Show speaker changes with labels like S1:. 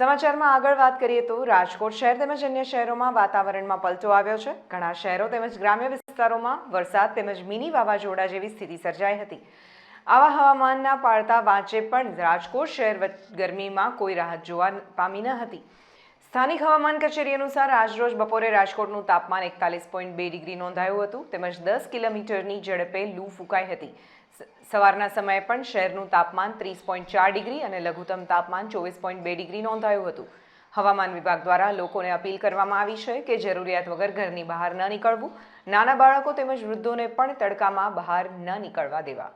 S1: સમાચારમાં આગળ વાત કરીએ તો રાજકોટ શહેર તેમજ અન્ય શહેરોમાં વાતાવરણમાં પલટો આવ્યો છે. ઘણા શહેરો તેમજ ગ્રામ્ય વિસ્તારોમાં વરસાદ તેમજ મિની વાવાઝોડા જેવી સ્થિતિ સર્જાઈ હતી. આવા હવામાનના પાળતા વાંચે પણ રાજકોટ શહેર ગરમીમાં કોઈ રાહત જોવા પામી ન હતી. સ્થાનિક હવામાન કચેરી અનુસાર આજરોજ બપોરે રાજકોટનું તાપમાન એકતાલીસ પોઈન્ટ બે ડિગ્રી નોંધાયું હતું, તેમજ દસ કિલોમીટરની ઝડપે લૂ ફૂંકાઈ હતી. સવારના સમયે પણ શહેરનું તાપમાન ત્રીસ પોઈન્ટ ચાર ડિગ્રી અને લઘુત્તમ તાપમાન ચોવીસ પોઈન્ટ બે ડિગ્રી નોંધાયું હતું. હવામાન વિભાગ દ્વારા લોકોને અપીલ કરવામાં આવી છે કે જરૂરિયાત વગર ઘરની બહાર ન નીકળવું. નાના બાળકો તેમજ વૃદ્ધોને પણ તડકામાં બહાર ન નીકળવા દેવા.